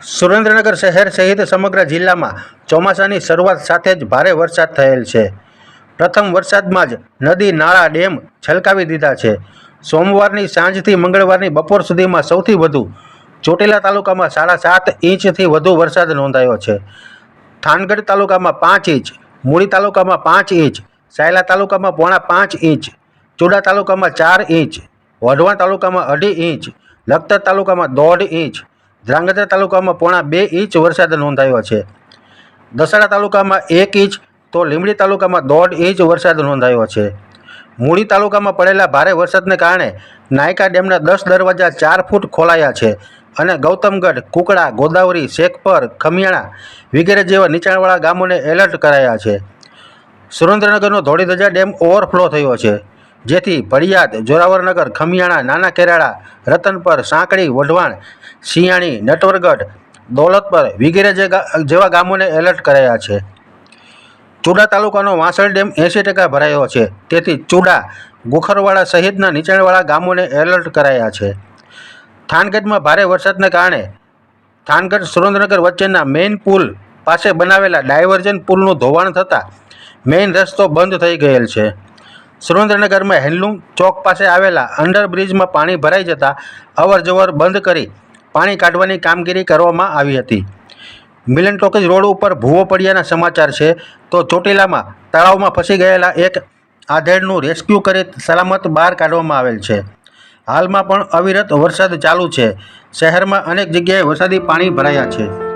સુરેન્દ્રનગર શહેર સહિત સમગ્ર જિલ્લામાં ચોમાસાની શરૂઆત સાથે જ ભારે વરસાદ થયેલ છે. પ્રથમ વરસાદમાં જ નદી, નાળા, ડેમ છલકાવી દીધા છે. સોમવારની સાંજથી મંગળવારની બપોર સુધીમાં સૌથી વધુ ચોટીલા તાલુકામાં સાડા સાત ઇંચથી વધુ વરસાદ નોંધાયો છે. થાનગઢ તાલુકામાં પાંચ ઇંચ, મૂળી તાલુકામાં પાંચ ઇંચ, સાયલા તાલુકામાં પોણા પાંચ ઇંચ, ચુડા તાલુકામાં ચાર ઇંચ, વઢવાણ તાલુકામાં અઢી ઇંચ, લખતર તાલુકામાં દોઢ ઇંચ ધ્રાંગધ્રા તાલુકામાં પોણા બે ઇંચ વરસાદ નોંધાયો છે. દસાડા તાલુકામાં એક ઇંચ તો લીંબડી તાલુકામાં દોઢ ઇંચ વરસાદ નોંધાયો છે. મૂળી તાલુકામાં પડેલા ભારે વરસાદને કારણે નાયકા ડેમના દસ દરવાજા ચાર ફૂટ ખોલાયા છે અને ગૌતમગઢ, કુકડા, ગોદાવરી, શેખપર, ખમિયાણા વગેરે જેવા નીચાણવાળા ગામોને એલર્ટ કરાયા છે. સુરેન્દ્રનગરનો ધોળીધજા ડેમ ઓવરફ્લો થયો છે. જેથી ભડિયાદ જોરાવરનગર, ખમિયાણા, નાના કેરાળા રતનપર સાંકડી, વઢવાણ સિયાણી નટવરગઢ દોલતપર વગેરે જેવા ગામોને એલર્ટ કરાયા છે. ચુડા તાલુકાનો વાસણ ડેમ એંસી ટકા ભરાયો છે. તેથી ચુડા, ગુખરવાડા સહિતના નીચાણવાળા ગામોને એલર્ટ કરાયા છે. થાનગઢમાં ભારે વરસાદને કારણે થાનગઢ સુરેન્દ્રનગર વચ્ચેના મેઇન પુલ પાસે બનાવેલા ડાયવર્જન પુલનું ધોવાણ થતાં મેઇન રસ્તો બંધ થઈ ગયેલ છે. સુરેન્દ્રનગરમાં હેન્ડલૂમ ચોક પાસે આવેલા અંડરબ્રિજમાં પાણી ભરાઈ જતાં અવરજવર બંધ કરી પાણી કાઢવાની કામગીરી કરવામાં આવી હતી. મિલન ટોકેજ રોડ ઉપર ભૂવો પડ્યાના સમાચાર છે, તો ચોટીલામાં તળાવમાં ફસી ગયેલા એક આધેડનું રેસ્ક્યુ કરી સલામત બહાર કાઢવામાં આવેલ છે. હાલમાં પણ અવિરત વરસાદ ચાલુ છે. શહેરમાં અનેક જગ્યાએ વરસાદી પાણી ભરાયા છે.